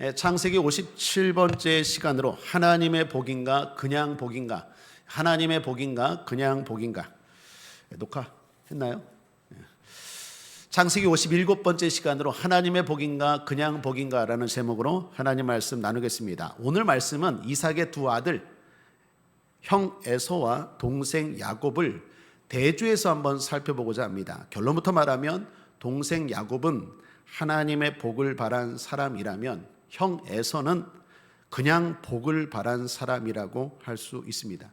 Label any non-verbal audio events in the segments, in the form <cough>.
예, 창세기 57번째 시간으로 하나님의 복인가 그냥 복인가 하나님의 복인가 그냥 복인가 예, 녹화했나요? 예. 창세기 57번째 시간으로 하나님의 복인가 그냥 복인가라는 제목으로 하나님 말씀 나누겠습니다. 오늘 말씀은 이삭의 두 아들 형 에서와 동생 야곱을 대주에서 한번 살펴보고자 합니다. 결론부터 말하면 동생 야곱은 하나님의 복을 바란 사람이라면 형 에서는 그냥 복을 바란 사람이라고 할 수 있습니다.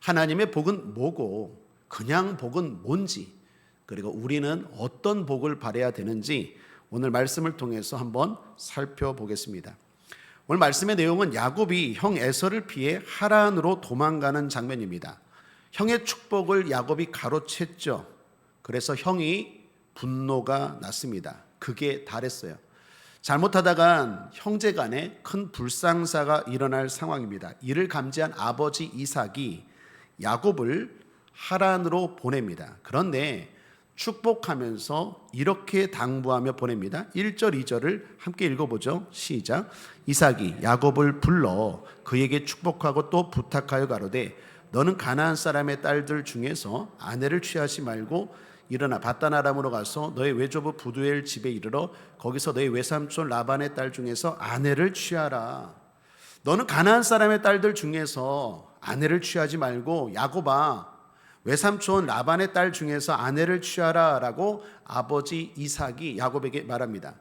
하나님의 복은 뭐고 그냥 복은 뭔지 그리고 우리는 어떤 복을 바래야 되는지 오늘 말씀을 통해서 한번 살펴보겠습니다. 오늘 말씀의 내용은 야곱이 형 에서를 피해 하란으로 도망가는 장면입니다. 형의 축복을 야곱이 가로챘죠. 그래서 형이 분노가 났습니다. 그게 달했어요. 잘못하다간 형제 간에 큰 불상사가 일어날 상황입니다. 이를 감지한 아버지 이삭이 야곱을 하란으로 보냅니다. 그런데 축복하면서 이렇게 당부하며 보냅니다. 1절, 2절을 함께 읽어보죠. 시작. 이삭이 야곱을 불러 그에게 축복하고 또 부탁하여 가로되 너는 가나안 사람의 딸들 중에서 아내를 취하지 말고 일어나 바다나람으로 가서 너의 외조부 부두엘 집에 이르러 거기서 너의 외삼촌 라반의 딸 중에서 아내를 취하라. 너는 가나안 사람의 딸들 중에서 아내를 취하지 말고 야곱아 외삼촌 라반의 딸 중에서 아내를 취하라라고 아버지 이삭이 야곱에게 말합니다.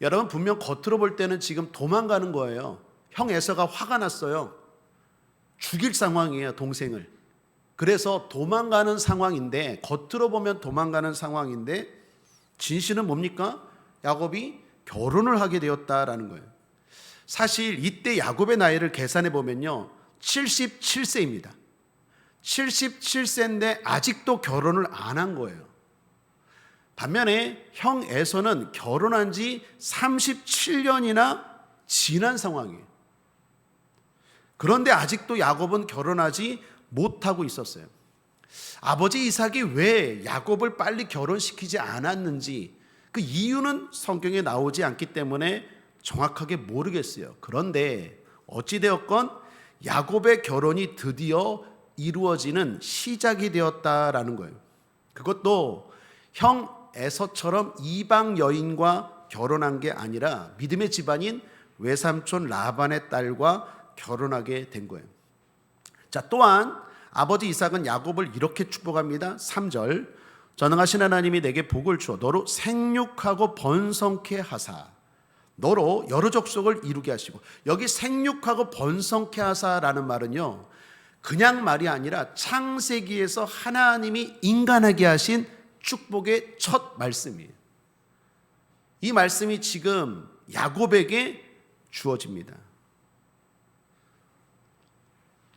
여러분 분명 겉으로 볼 때는 지금 도망가는 거예요. 형 에서가 화가 났어요. 죽일 상황이에요, 동생을. 그래서 도망가는 상황인데 겉으로 보면 도망가는 상황인데 진실은 뭡니까? 야곱이 결혼을 하게 되었다라는 거예요. 사실 이때 야곱의 나이를 계산해 보면요. 77세입니다. 77세인데 아직도 결혼을 안 한 거예요. 반면에 형 에서는 결혼한 지 37년이나 지난 상황이에요. 그런데 아직도 야곱은 결혼하지 못하고 있었어요. 아버지 이삭이 왜 야곱을 빨리 결혼시키지 않았는지 그 이유는 성경에 나오지 않기 때문에 정확하게 모르겠어요. 그런데 어찌되었건 야곱의 결혼이 드디어 이루어지는 시작이 되었다라는 거예요. 그것도 형 에서처럼 이방 여인과 결혼한 게 아니라 믿음의 집안인 외삼촌 라반의 딸과 결혼하게 된 거예요. 자, 또한 아버지 이삭은 야곱을 이렇게 축복합니다. 3절. 전능하신 하나님이 내게 복을 주어 너로 생육하고 번성케 하사 너로 여러 족속을 이루게 하시고 여기 생육하고 번성케 하사라는 말은요. 그냥 말이 아니라 창세기에서 하나님이 인간하게 하신 축복의 첫 말씀이에요. 이 말씀이 지금 야곱에게 주어집니다.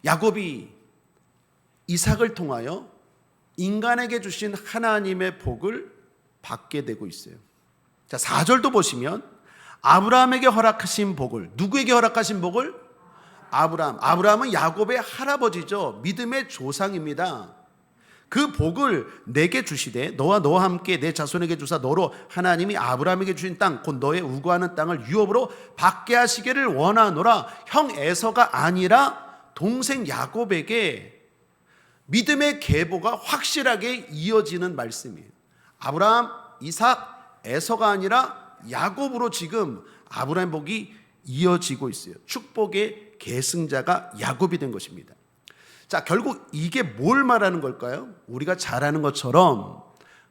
야곱이 이삭을 통하여 인간에게 주신 하나님의 복을 받게 되고 있어요. 자, 4절도 보시면 아브라함에게 허락하신 복을 누구에게 허락하신 복을 아브라함. 아브라함은 야곱의 할아버지죠. 믿음의 조상입니다. 그 복을 내게 주시되 너와 너와 함께 내 자손에게 주사 너로 하나님이 아브라함에게 주신 땅 곧 너의 우거하는 땅을 유업으로 받게 하시기를 원하노라 형 에서가 아니라 동생 야곱에게 믿음의 계보가 확실하게 이어지는 말씀이에요. 아브라함, 이삭, 에서가 아니라 야곱으로 지금 아브라함 복이 이어지고 있어요. 축복의 계승자가 야곱이 된 것입니다. 자, 결국 이게 뭘 말하는 걸까요? 우리가 잘 아는 것처럼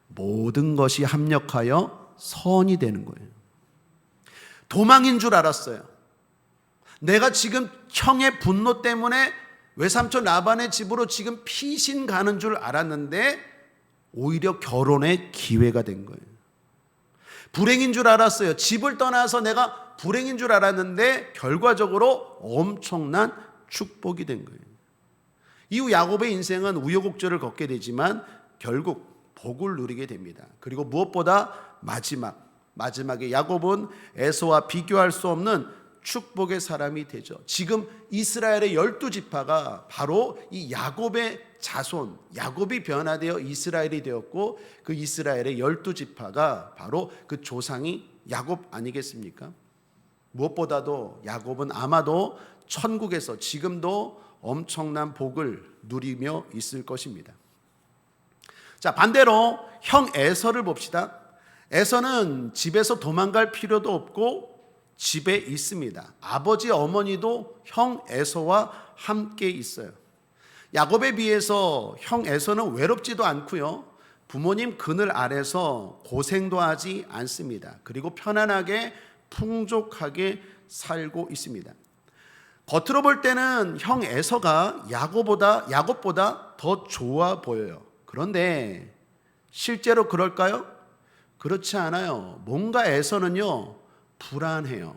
모든 것이 합력하여 선이 되는 거예요. 도망인 줄 알았어요. 내가 지금 형의 분노 때문에 외삼촌 라반의 집으로 지금 피신 가는 줄 알았는데 오히려 결혼의 기회가 된 거예요. 불행인 줄 알았어요. 집을 떠나서 내가 불행인 줄 알았는데 결과적으로 엄청난 축복이 된 거예요. 이후 야곱의 인생은 우여곡절을 걷게 되지만 결국 복을 누리게 됩니다. 그리고 무엇보다 마지막 마지막에 야곱은 에서와 비교할 수 없는 축복의 사람이 되죠. 지금 이스라엘의 열두 지파가 바로 이 야곱의 자손, 야곱이 변화되어 이스라엘이 되었고 그 이스라엘의 열두 지파가 바로 그 조상이 야곱 아니겠습니까? 무엇보다도 야곱은 아마도 천국에서 지금도 엄청난 복을 누리며 있을 것입니다. 자, 반대로 형 에서를 봅시다. 에서는 집에서 도망갈 필요도 없고 집에 있습니다. 아버지 어머니도 형 에서와 함께 있어요. 야곱에 비해서 형 에서는 외롭지도 않고요. 부모님 그늘 아래서 고생도 하지 않습니다. 그리고 편안하게 풍족하게 살고 있습니다. 겉으로 볼 때는 형 에서가 야곱보다 야곱보다 더 좋아 보여요. 그런데 실제로 그럴까요? 그렇지 않아요. 뭔가 에서는요 불안해요.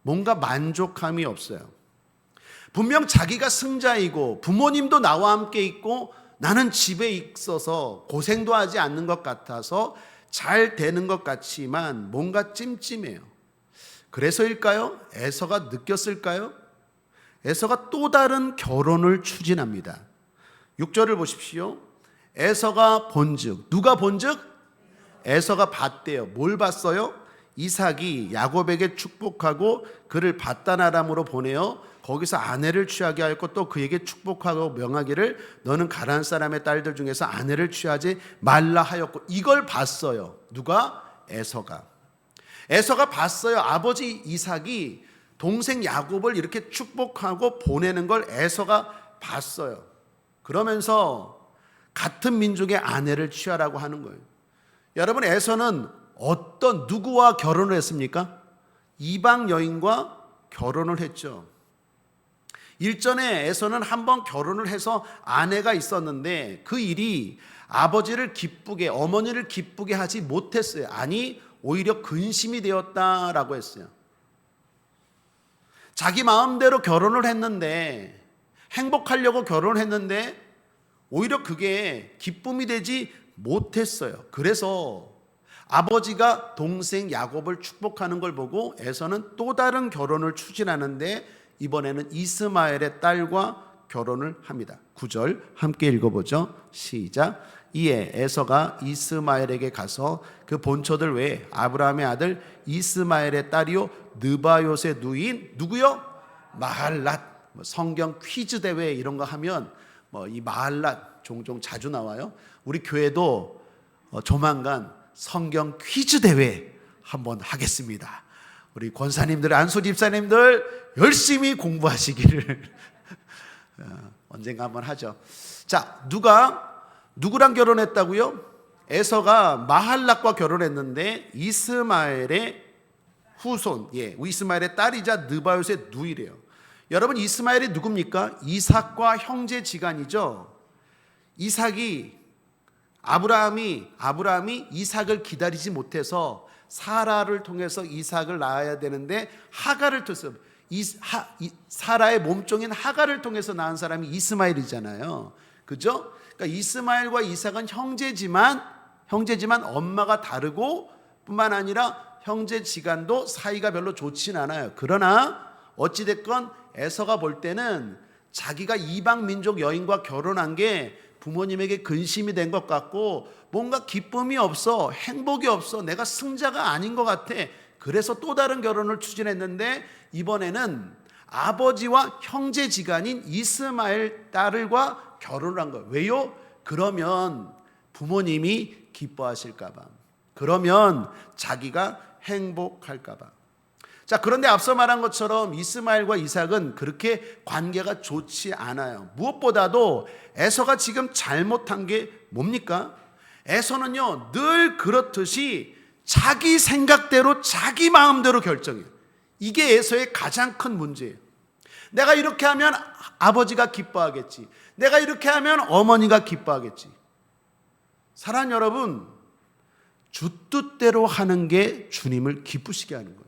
뭔가 만족함이 없어요. 분명 자기가 승자이고 부모님도 나와 함께 있고 나는 집에 있어서 고생도 하지 않는 것 같아서 잘 되는 것 같지만 뭔가 찜찜해요. 그래서일까요? 에서가 느꼈을까요? 에서가 또 다른 결혼을 추진합니다. 6절을 보십시오. 에서가 본즉 누가 본즉 에서가 봤대요. 뭘 봤어요? 이삭이 야곱에게 축복하고 그를 바다나람으로 보내어 거기서 아내를 취하게 하였고 또 그에게 축복하고 명하기를 너는 가나안 사람의 딸들 중에서 아내를 취하지 말라 하였고 이걸 봤어요. 누가 에서가 에서가 봤어요. 아버지 이삭이 동생 야곱을 이렇게 축복하고 보내는 걸 에서가 봤어요. 그러면서 같은 민족의 아내를 취하라고 하는 거예요. 여러분 에서는 어떤 누구와 결혼을 했습니까? 이방 여인과 결혼을 했죠. 일전에 에서는 한번 결혼을 해서 아내가 있었는데 그 일이 아버지를 기쁘게 어머니를 기쁘게 하지 못했어요. 아니 오히려 근심이 되었다라고 했어요. 자기 마음대로 결혼을 했는데 행복하려고 결혼을 했는데 오히려 그게 기쁨이 되지 못했어요. 그래서 아버지가 동생 야곱을 축복하는 걸 보고 에서는 또 다른 결혼을 추진하는데 이번에는 이스마엘의 딸과 결혼을 합니다. 9절 함께 읽어보죠. 시작. 이에 에서가 이스마엘에게 가서 그 본처들 외에 아브라함의 아들 이스마엘의 딸이요 느바요의 누인 누구요? 마할랏. 뭐 성경 퀴즈 대회 이런 거 하면 뭐 이 마할랏 종종 자주 나와요. 우리 교회도 어, 조만간 성경 퀴즈 대회 한번 하겠습니다. 우리 권사님들, 안수 집사님들 열심히 공부하시기를 <laughs> 어, 언젠가 한번 하죠. 자, 누가 누구랑 결혼했다고요? 에서가 마할락과 결혼했는데 이스마엘의 후손, 예, 이스마엘의 딸이자 느바요의 누이래요. 여러분 이스마엘이 누굽니까? 이삭과 형제 지간이죠. 이삭이 아브라함이 아브라함이 이삭을 기다리지 못해서 사라를 통해서 이삭을 낳아야 되는데 하가를 통해서 이, 하, 이, 사라의 몸종인 하가를 통해서 낳은 사람이 이스마엘이잖아요. 그죠? 그러니까 이스마엘과 이삭은 형제지만 형제지만 엄마가 다르고 뿐만 아니라 형제지간도 사이가 별로 좋진 않아요. 그러나 어찌 됐건 에서가 볼 때는 자기가 이방 민족 여인과 결혼한 게 부모님에게 근심이 된 것 같고 뭔가 기쁨이 없어 행복이 없어 내가 승자가 아닌 것 같아. 그래서 또 다른 결혼을 추진했는데 이번에는 아버지와 형제지간인 이스마엘 딸과 결혼을 한 거예요. 왜요? 그러면 부모님이 기뻐하실까봐. 그러면 자기가 행복할까봐 자, 그런데 앞서 말한 것처럼 이스마엘과 이삭은 그렇게 관계가 좋지 않아요. 무엇보다도 에서가 지금 잘못한 게 뭡니까? 에서는요, 늘 그렇듯이 자기 생각대로 자기 마음대로 결정해요. 이게 에서의 가장 큰 문제예요. 내가 이렇게 하면 아버지가 기뻐하겠지. 내가 이렇게 하면 어머니가 기뻐하겠지. 사랑 여러분, 주 뜻대로 하는 게 주님을 기쁘시게 하는 거예요.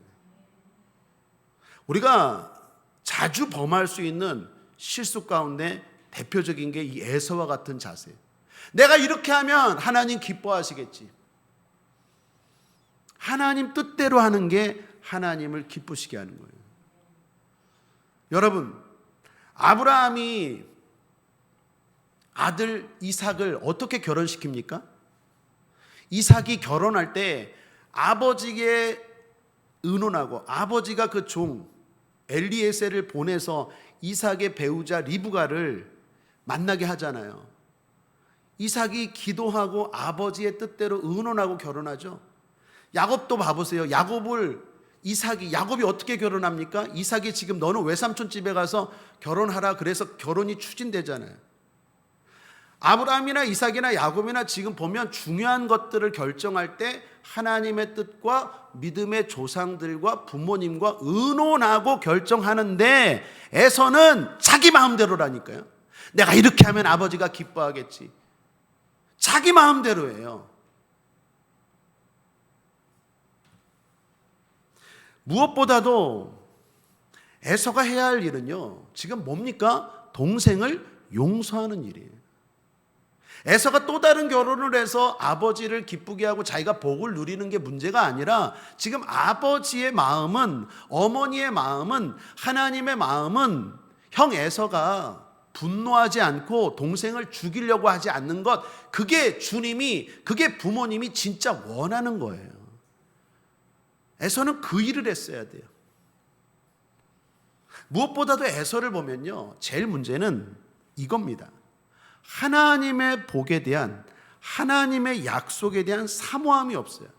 우리가 자주 범할 수 있는 실수 가운데 대표적인 게 이 에서와 같은 자세. 내가 이렇게 하면 하나님 기뻐하시겠지. 하나님 뜻대로 하는 게 하나님을 기쁘시게 하는 거예요. 여러분, 아브라함이 아들 이삭을 어떻게 결혼시킵니까? 이삭이 결혼할 때 아버지의 의논하고 아버지가 그 종 엘리에셀을 보내서 이삭의 배우자 리브가를 만나게 하잖아요. 이삭이 기도하고 아버지의 뜻대로 의논하고 결혼하죠. 야곱도 봐보세요. 야곱을 이삭이 야곱이 어떻게 결혼합니까? 이삭이 지금 너는 외삼촌 집에 가서 결혼하라 그래서 결혼이 추진되잖아요. 아브라함이나 이삭이나 야곱이나 지금 보면 중요한 것들을 결정할 때 하나님의 뜻과 믿음의 조상들과 부모님과 의논하고 결정하는데 에서는 자기 마음대로라니까요. 내가 이렇게 하면 아버지가 기뻐하겠지. 자기 마음대로예요. 무엇보다도 에서가 해야 할 일은요. 지금 뭡니까? 동생을 용서하는 일이에요. 에서가 또 다른 결혼을 해서 아버지를 기쁘게 하고 자기가 복을 누리는 게 문제가 아니라 지금 아버지의 마음은 어머니의 마음은 하나님의 마음은 형 에서가 분노하지 않고 동생을 죽이려고 하지 않는 것 그게 주님이 그게 부모님이 진짜 원하는 거예요. 에서는 그 일을 했어야 돼요. 무엇보다도 에서를 보면요. 제일 문제는 이겁니다. 하나님의 복에 대한 하나님의 약속에 대한 사모함이 없어요.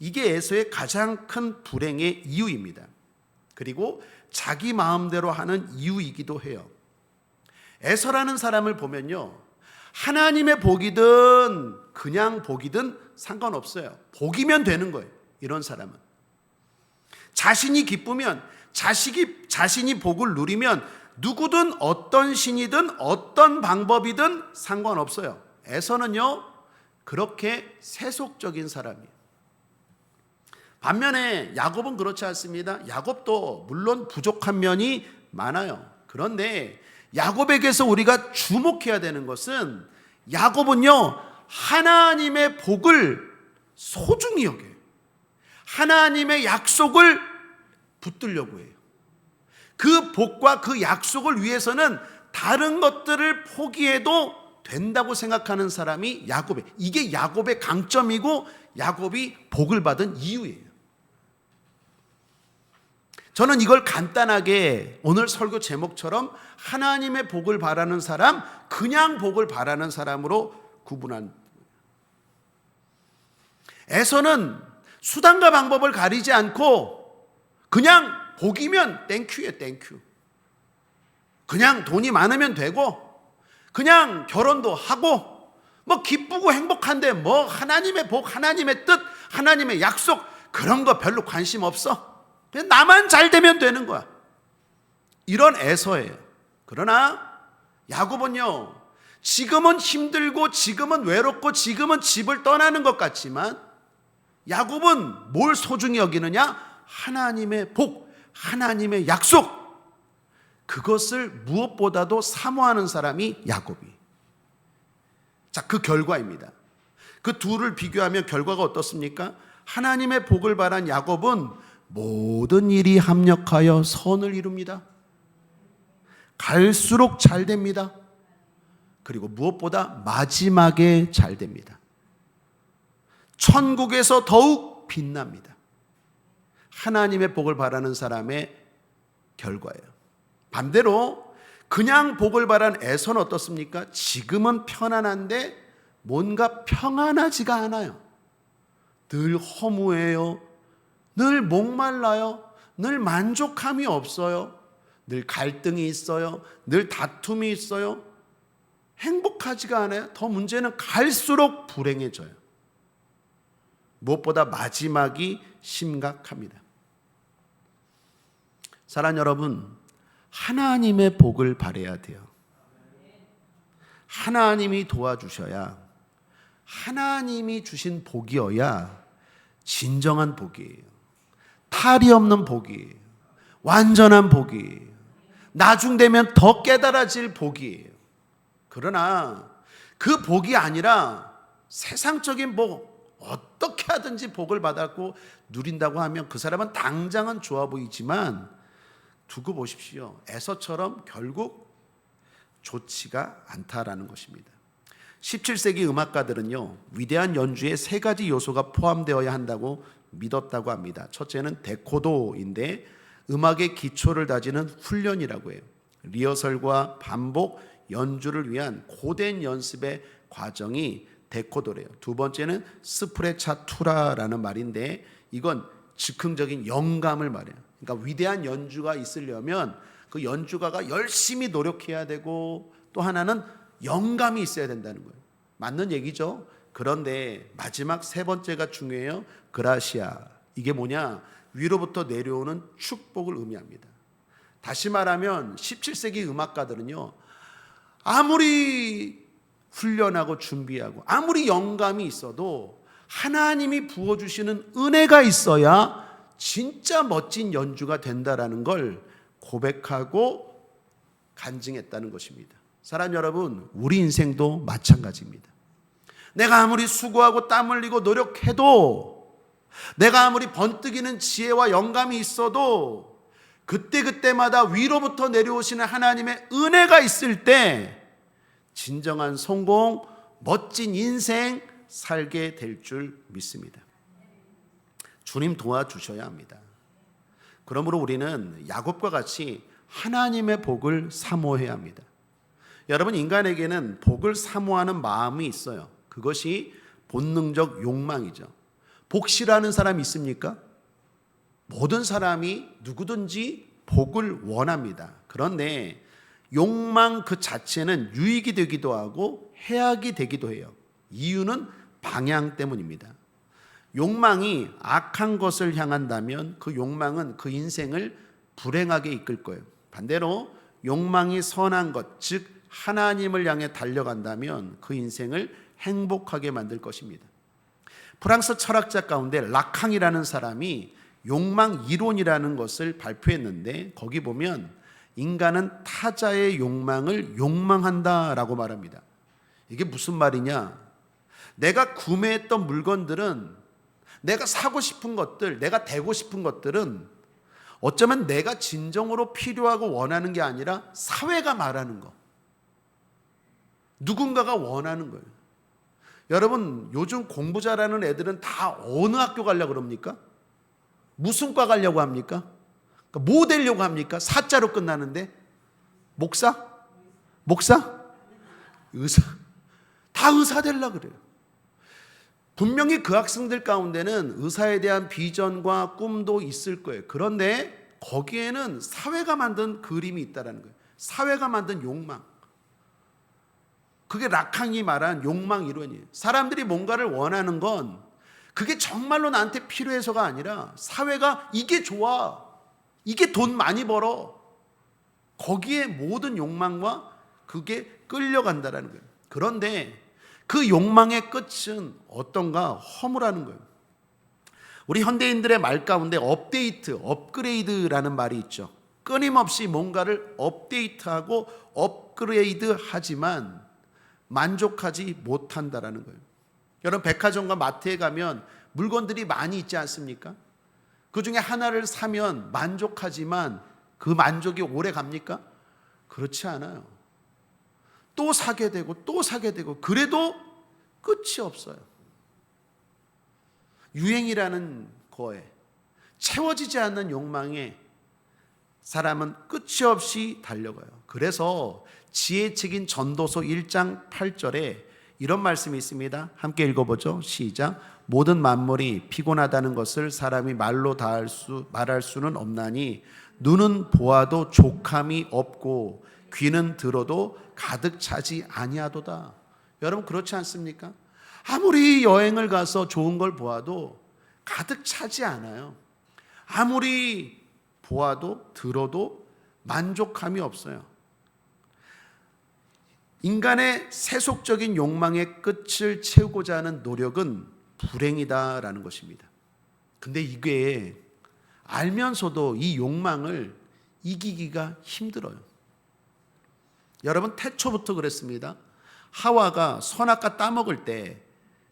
이게 에서의 가장 큰 불행의 이유입니다. 그리고 자기 마음대로 하는 이유이기도 해요. 에서라는 사람을 보면요. 하나님의 복이든 그냥 복이든 상관없어요. 복이면 되는 거예요. 이런 사람은. 자신이 기쁘면 자식이 자신이 복을 누리면 누구든 어떤 신이든 어떤 방법이든 상관없어요. 에서는요. 그렇게 세속적인 사람이에요. 반면에 야곱은 그렇지 않습니다. 야곱도 물론 부족한 면이 많아요. 그런데 야곱에게서 우리가 주목해야 되는 것은 야곱은요. 하나님의 복을 소중히 여겨요. 하나님의 약속을 붙들려고 해요. 그 복과 그 약속을 위해서는 다른 것들을 포기해도 된다고 생각하는 사람이 야곱이 이게 야곱의 강점이고 야곱이 복을 받은 이유예요. 저는 이걸 간단하게 오늘 설교 제목처럼 하나님의 복을 바라는 사람, 그냥 복을 바라는 사람으로 구분한 에서는 수단과 방법을 가리지 않고 그냥 복이면 땡큐예요, 땡큐. 그냥 돈이 많으면 되고 그냥 결혼도 하고 뭐 기쁘고 행복한데 뭐 하나님의 복, 하나님의 뜻, 하나님의 약속 그런 거 별로 관심 없어. 그냥 나만 잘 되면 되는 거야. 이런 애서예요. 그러나 야곱은요. 지금은 힘들고 지금은 외롭고 지금은 집을 떠나는 것 같지만 야곱은 뭘 소중히 여기느냐? 하나님의 복, 하나님의 약속. 그것을 무엇보다도 사모하는 사람이 야곱이. 자, 그 결과입니다. 그 둘을 비교하면 결과가 어떻습니까? 하나님의 복을 바란 야곱은 모든 일이 합력하여 선을 이룹니다. 갈수록 잘 됩니다. 그리고 무엇보다 마지막에 잘 됩니다. 천국에서 더욱 빛납니다. 하나님의 복을 바라는 사람의 결과예요. 반대로 그냥 복을 바란 에서는 어떻습니까? 지금은 편안한데 뭔가 평안하지가 않아요. 늘 허무해요. 늘 목말라요. 늘 만족함이 없어요. 늘 갈등이 있어요. 늘 다툼이 있어요. 행복하지가 않아요. 더 문제는 갈수록 불행해져요. 무엇보다 마지막이 심각합니다. 사랑 여러분, 하나님의 복을 바래야 돼요. 하나님이 도와주셔야 하나님이 주신 복이어야 진정한 복이에요. 탈이 없는 복이에요. 완전한 복이에요. 나중 되면 더 깨달아질 복이에요. 그러나 그 복이 아니라 세상적인 복, 어떻게 하든지 복을 받았고 누린다고 하면 그 사람은 당장은 좋아 보이지만 두고 보십시오. 에서처럼 결국 좋지가 않다라는 것입니다. 17세기 음악가들은요, 위대한 연주에 세 가지 요소가 포함되어야 한다고 믿었다고 합니다. 첫째는 데코도인데 음악의 기초를 다지는 훈련이라고 해요. 리허설과 반복, 연주를 위한 고된 연습의 과정이 데코도래요. 두 번째는 스프레차투라라는 말인데 이건 즉흥적인 영감을 말해요. 그러니까 위대한 연주가 있으려면 그 연주가가 열심히 노력해야 되고 또 하나는 영감이 있어야 된다는 거예요. 맞는 얘기죠. 그런데 마지막 세 번째가 중요해요. 그라시아. 이게 뭐냐? 위로부터 내려오는 축복을 의미합니다. 다시 말하면 17세기 음악가들은요. 아무리 훈련하고 준비하고 아무리 영감이 있어도 하나님이 부어 주시는 은혜가 있어야 진짜 멋진 연주가 된다라는 걸 고백하고 간증했다는 것입니다. 사랑 여러분, 우리 인생도 마찬가지입니다. 내가 아무리 수고하고 땀 흘리고 노력해도 내가 아무리 번뜩이는 지혜와 영감이 있어도 그때그때마다 위로부터 내려오시는 하나님의 은혜가 있을 때 진정한 성공, 멋진 인생 살게 될 줄 믿습니다. 주님 도와주셔야 합니다. 그러므로 우리는 야곱과 같이 하나님의 복을 사모해야 합니다. 여러분 인간에게는 복을 사모하는 마음이 있어요. 그것이 본능적 욕망이죠. 복시라는 사람 있습니까? 모든 사람이 누구든지 복을 원합니다. 그런데 욕망 그 자체는 유익이 되기도 하고 해악이 되기도 해요. 이유는 방향 때문입니다. 욕망이 악한 것을 향한다면 그 욕망은 그 인생을 불행하게 이끌 거예요. 반대로 욕망이 선한 것, 즉 하나님을 향해 달려간다면 그 인생을 행복하게 만들 것입니다. 프랑스 철학자 가운데 라캉이라는 사람이 욕망 이론이라는 것을 발표했는데 거기 보면 인간은 타자의 욕망을 욕망한다라고 말합니다. 이게 무슨 말이냐? 내가 구매했던 물건들은 내가 사고 싶은 것들, 내가 되고 싶은 것들은 어쩌면 내가 진정으로 필요하고 원하는 게 아니라 사회가 말하는 거. 누군가가 원하는 거예요. 여러분, 요즘 공부 잘하는 애들은 다 어느 학교 가려고 그럽니까? 무슨 과 가려고 합니까? 그러니까 뭐 되려고 합니까? 사자로 끝나는데 목사? 목사? 의사? 다 의사 되려고 그래요. 분명히 그 학생들 가운데는 의사에 대한 비전과 꿈도 있을 거예요. 그런데 거기에는 사회가 만든 그림이 있다라는 거예요. 사회가 만든 욕망. 그게 락항이 말한 욕망 이론이에요. 사람들이 뭔가를 원하는 건 그게 정말로 나한테 필요해서가 아니라 사회가 이게 좋아. 이게 돈 많이 벌어. 거기에 모든 욕망과 그게 끌려간다라는 거예요. 그런데 그 욕망의 끝은 어떤가 허무라는 거예요. 우리 현대인들의 말 가운데 업데이트, 업그레이드라는 말이 있죠. 끊임없이 뭔가를 업데이트하고 업그레이드 하지만 만족하지 못한다라는 거예요. 여러분 백화점과 마트에 가면 물건들이 많이 있지 않습니까? 그 중에 하나를 사면 만족하지만 그 만족이 오래 갑니까? 그렇지 않아요. 또 사게 되고 또 사게 되고 그래도 끝이 없어요. 유행이라는 거에 채워지지 않는 욕망에 사람은 끝이 없이 달려가요. 그래서 지혜 책인 전도서 1장 8절에 이런 말씀이 있습니다. 함께 읽어보죠. 시작. 모든 만물이 피곤하다는 것을 사람이 말로 다 할 수 말할 수는 없나니 눈은 보아도 족함이 없고 귀는 들어도 가득 차지 아니하도다. 여러분 그렇지 않습니까? 아무리 여행을 가서 좋은 걸 보아도 가득 차지 않아요. 아무리 보아도 들어도 만족함이 없어요. 인간의 세속적인 욕망의 끝을 채우고자 하는 노력은 불행이다라는 것입니다. 근데 이게 알면서도 이 욕망을 이기기가 힘들어요. 여러분 태초부터 그랬습니다. 하와가 선악과 따먹을 때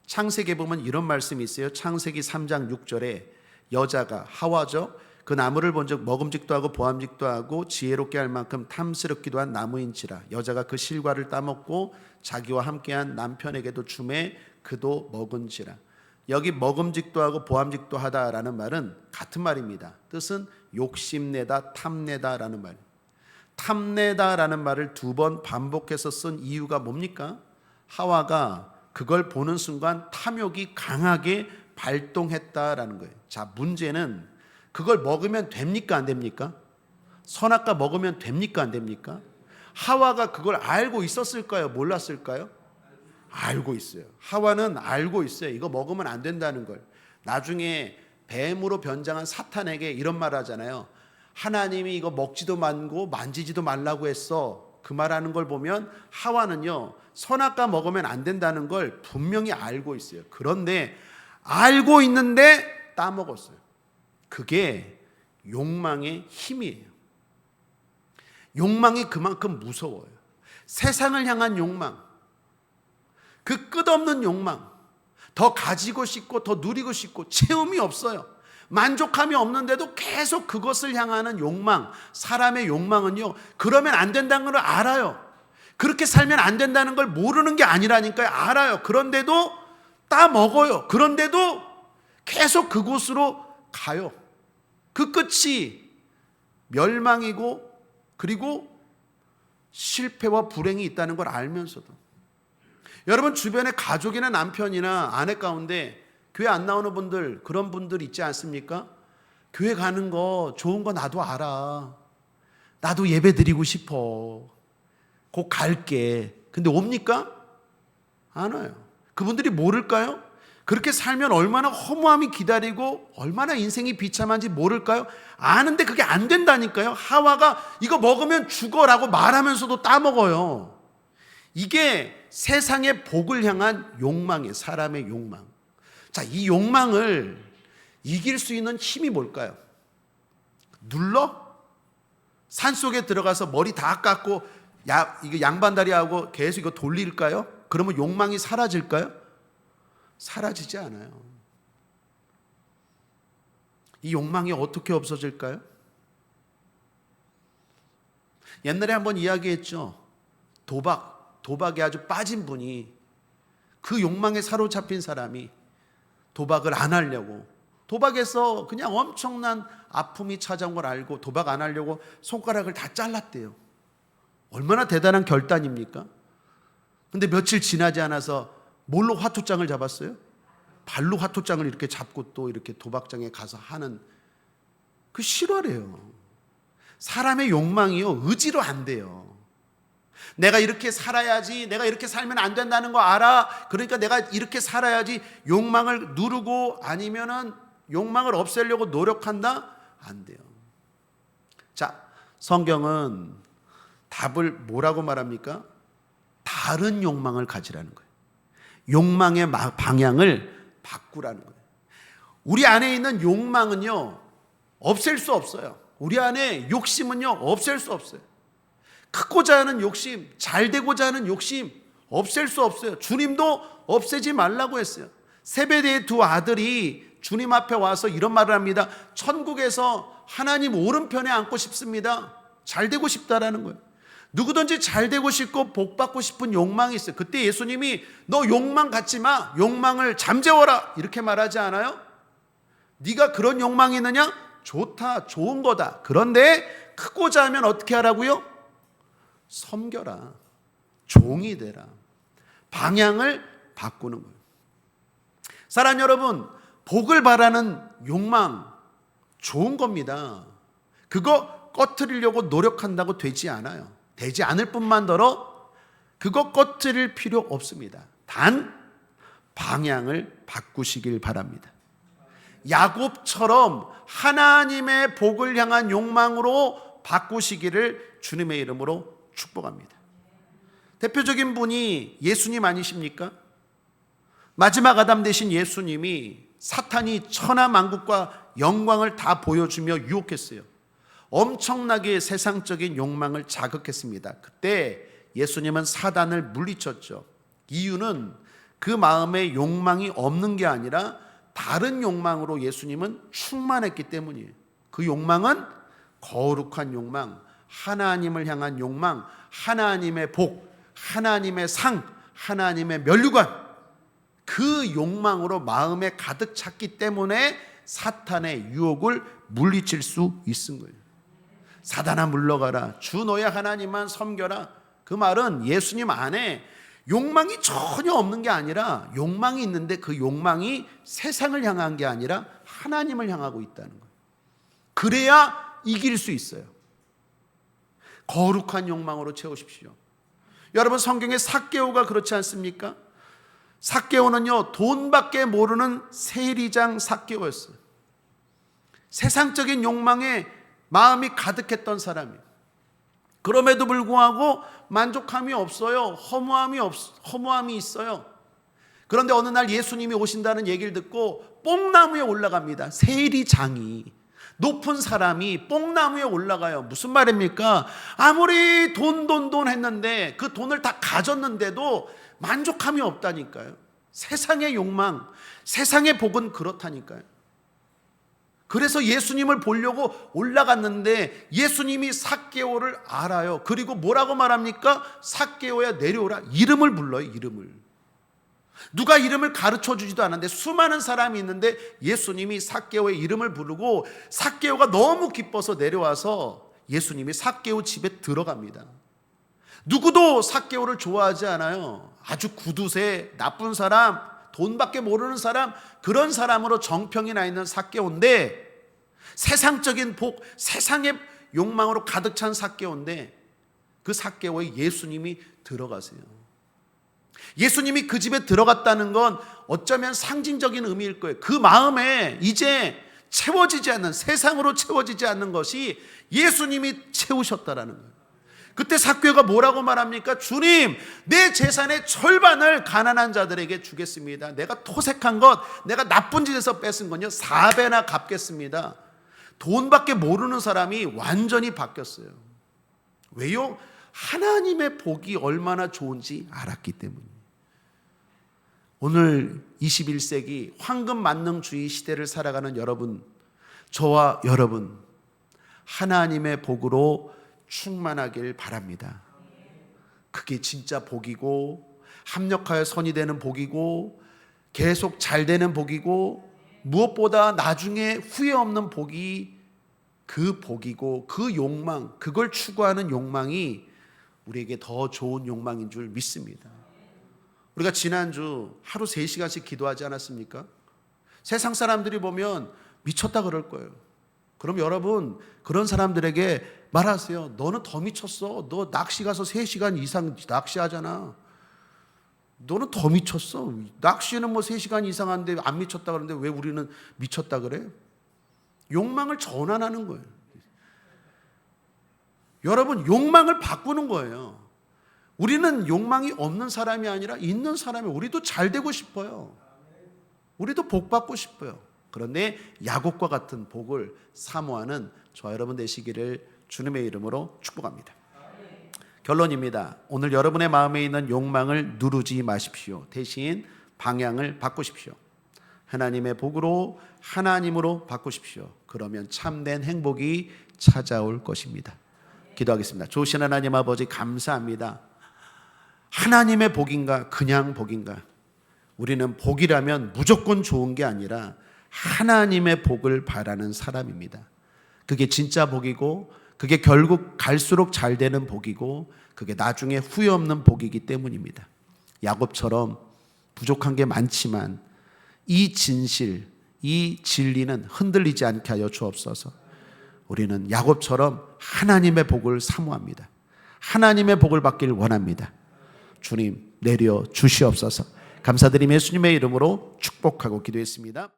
창세기에 보면 이런 말씀이 있어요. 창세기 3장 6절에 여자가 하와죠. 그 나무를 본즉 먹음직도 하고 보암직도 하고 지혜롭게 할 만큼 탐스럽기도 한 나무인지라 여자가 그 실과를 따먹고 자기와 함께한 남편에게도 주매 그도 먹은지라 여기 먹음직도 하고 보암직도 하다라는 말은 같은 말입니다. 뜻은 욕심내다, 탐내다라는 말. 탐내다라는 말을 두 번 반복해서 쓴 이유가 뭡니까? 하와가 그걸 보는 순간 탐욕이 강하게 발동했다라는 거예요. 자, 문제는 그걸 먹으면 됩니까? 안 됩니까? 선악과 먹으면 됩니까? 안 됩니까? 하와가 그걸 알고 있었을까요? 몰랐을까요? 알고 있어요. 하와는 알고 있어요. 이거 먹으면 안 된다는 걸. 나중에 뱀으로 변장한 사탄에게 이런 말 하잖아요. 하나님이 이거 먹지도 말고 만지지도 말라고 했어. 그 말하는 걸 보면 하와는요. 선악과 먹으면 안 된다는 걸 분명히 알고 있어요. 그런데 알고 있는데 따먹었어요. 그게 욕망의 힘이에요. 욕망이 그만큼 무서워요. 세상을 향한 욕망, 그 끝없는 욕망, 더 가지고 싶고 더 누리고 싶고 체험이 없어요. 만족함이 없는데도 계속 그것을 향하는 욕망, 사람의 욕망은요, 그러면 안 된다는 걸 알아요. 그렇게 살면 안 된다는 걸 모르는 게 아니라니까요. 알아요. 그런데도 따 먹어요. 그런데도 계속 그곳으로 가요. 그 끝이 멸망이고 그리고 실패와 불행이 있다는 걸 알면서도 여러분 주변에 가족이나 남편이나 아내 가운데 교회 안 나오는 분들 그런 분들 있지 않습니까? 교회 가는 거 좋은 거 나도 알아. 나도 예배 드리고 싶어. 곧 갈게. 근데 옵니까? 안 와요. 그분들이 모를까요? 그렇게 살면 얼마나 허무함이 기다리고 얼마나 인생이 비참한지 모를까요? 아는데 그게 안 된다니까요. 하와가 이거 먹으면 죽어라고 말하면서도 따먹어요. 이게 세상의 복을 향한 욕망이에요. 사람의 욕망. 자, 이 욕망을 이길 수 있는 힘이 뭘까요? 눌러? 산 속에 들어가서 머리 다 깎고 야, 이거 양반다리하고 계속 이거 돌릴까요? 그러면 욕망이 사라질까요? 사라지지 않아요. 이 욕망이 어떻게 없어질까요? 옛날에 한번 이야기했죠. 도박, 도박에 아주 빠진 분이 그 욕망에 사로잡힌 사람이 도박을 안 하려고 도박에서 그냥 엄청난 아픔이 찾아온 걸 알고 도박 안 하려고 손가락을 다 잘랐대요. 얼마나 대단한 결단입니까? 근데 며칠 지나지 않아서 뭘로 화투장을 잡았어요? 발로 화투장을 이렇게 잡고 또 이렇게 도박장에 가서 하는 그 실화래요. 사람의 욕망이요, 의지로 안 돼요. 내가 이렇게 살아야지, 내가 이렇게 살면 안 된다는 거 알아. 그러니까 내가 이렇게 살아야지 욕망을 누르고 아니면은 욕망을 없애려고 노력한다? 안 돼요. 자, 성경은 답을 뭐라고 말합니까? 다른 욕망을 가지라는 거예요. 욕망의 방향을 바꾸라는 거예요. 우리 안에 있는 욕망은요, 없앨 수 없어요. 우리 안에 욕심은요, 없앨 수 없어요. 크고자 하는 욕심, 잘 되고자 하는 욕심, 없앨 수 없어요. 주님도 없애지 말라고 했어요. 세베대의 두 아들이 주님 앞에 와서 이런 말을 합니다. 천국에서 하나님 오른편에 앉고 싶습니다. 잘 되고 싶다라는 거예요. 누구든지 잘 되고 싶고 복 받고 싶은 욕망이 있어요. 그때 예수님이 너 욕망 갖지 마. 욕망을 잠재워라. 이렇게 말하지 않아요? 네가 그런 욕망이 있느냐? 좋다. 좋은 거다. 그런데 크고자 하면 어떻게 하라고요? 섬겨라. 종이 되라. 방향을 바꾸는 거예요. 사랑 여러분, 복을 바라는 욕망 좋은 겁니다. 그거 꺼트리려고 노력한다고 되지 않아요. 되지 않을 뿐만더러 그것 꺼트릴 필요 없습니다. 단 방향을 바꾸시길 바랍니다. 야곱처럼 하나님의 복을 향한 욕망으로 바꾸시기를 주님의 이름으로 축복합니다. 대표적인 분이 예수님 아니십니까? 마지막 아담 되신 예수님이 사탄이 천하 만국과 영광을 다 보여주며 유혹했어요. 엄청나게 세상적인 욕망을 자극했습니다. 그때 예수님은 사단을 물리쳤죠. 이유는 그 마음에 욕망이 없는 게 아니라 다른 욕망으로 예수님은 충만했기 때문이에요. 그 욕망은 거룩한 욕망, 하나님을 향한 욕망, 하나님의 복, 하나님의 상, 하나님의 면류관. 그 욕망으로 마음에 가득 찼기 때문에 사탄의 유혹을 물리칠 수 있은 거예요. 사단아 물러가라. 주 너의 하나님만 섬겨라. 그 말은 예수님 안에 욕망이 전혀 없는 게 아니라 욕망이 있는데 그 욕망이 세상을 향한 게 아니라 하나님을 향하고 있다는 거예요. 그래야 이길 수 있어요. 거룩한 욕망으로 채우십시오. 여러분 성경에 삭개오가 그렇지 않습니까? 삭개오는요 돈밖에 모르는 세리장 삭개오였어요. 세상적인 욕망에 마음이 가득했던 사람이에요. 그럼에도 불구하고 만족함이 없어요. 허무함이 없, 허무함이 있어요. 그런데 어느 날 예수님이 오신다는 얘기를 듣고 뽕나무에 올라갑니다. 세리장이 높은 사람이 뽕나무에 올라가요. 무슨 말입니까? 아무리 돈, 돈, 돈 했는데 그 돈을 다 가졌는데도 만족함이 없다니까요. 세상의 욕망, 세상의 복은 그렇다니까요. 그래서 예수님을 보려고 올라갔는데 예수님이 삭개오를 알아요. 그리고 뭐라고 말합니까? 삭개오야 내려오라. 이름을 불러요, 이름을. 누가 이름을 가르쳐 주지도 않았는데 수많은 사람이 있는데 예수님이 삭개오의 이름을 부르고 삭개오가 너무 기뻐서 내려와서 예수님이 삭개오 집에 들어갑니다. 누구도 삭개오를 좋아하지 않아요. 아주 구두쇠, 나쁜 사람, 돈밖에 모르는 사람, 그런 사람으로 정평이 나 있는 삭개오인데 세상적인 복, 세상의 욕망으로 가득 찬 삭개오인데 그 삭개오에 예수님이 들어가세요. 예수님이 그 집에 들어갔다는 건 어쩌면 상징적인 의미일 거예요. 그 마음에 이제 채워지지 않는 세상으로 채워지지 않는 것이 예수님이 채우셨다라는 거예요. 그때 삭개가 뭐라고 말합니까? 주님, 내 재산의 절반을 가난한 자들에게 주겠습니다. 내가 토색한 것, 내가 나쁜 짓에서 뺏은 건요, 4배나 갚겠습니다. 돈밖에 모르는 사람이 완전히 바뀌었어요. 왜요? 하나님의 복이 얼마나 좋은지 알았기 때문에. 오늘 21세기 황금 만능주의 시대를 살아가는 여러분, 저와 여러분, 하나님의 복으로 충만하길 바랍니다. 그게 진짜 복이고, 합력하여 선이 되는 복이고, 계속 잘 되는 복이고, 무엇보다 나중에 후회 없는 복이 그 복이고, 그 욕망, 그걸 추구하는 욕망이 우리에게 더 좋은 욕망인 줄 믿습니다. 우리가 지난주 하루 3시간씩 기도하지 않았습니까? 세상 사람들이 보면 미쳤다 그럴 거예요. 그럼 여러분, 그런 사람들에게 말하세요. 너는 더 미쳤어. 너 낚시 가서 3시간 이상 낚시하잖아. 너는 더 미쳤어. 낚시는 뭐 3시간 이상 하는데 안 미쳤다 그러는데 왜 우리는 미쳤다 그래? 욕망을 전환하는 거예요. 여러분, 욕망을 바꾸는 거예요. 우리는 욕망이 없는 사람이 아니라 있는 사람이 우리도 잘 되고 싶어요. 우리도 복 받고 싶어요. 그런데 야곱과 같은 복을 사모하는 저와 여러분 되시기를 주님의 이름으로 축복합니다. 결론입니다. 오늘 여러분의 마음에 있는 욕망을 누르지 마십시오. 대신 방향을 바꾸십시오. 하나님의 복으로 하나님으로 바꾸십시오. 그러면 참된 행복이 찾아올 것입니다. 기도하겠습니다. 좋으신 하나님 아버지 감사합니다. 하나님의 복인가 그냥 복인가? 우리는 복이라면 무조건 좋은 게 아니라 하나님의 복을 바라는 사람입니다. 그게 진짜 복이고 그게 결국 갈수록 잘 되는 복이고 그게 나중에 후회 없는 복이기 때문입니다. 야곱처럼 부족한 게 많지만 이 진실, 이 진리는 흔들리지 않게 하여 주옵소서. 우리는 야곱처럼 하나님의 복을 사모합니다. 하나님의 복을 받길 원합니다. 주님 내려 주시옵소서. 감사드리며 예수님의 이름으로 축복하고 기도했습니다.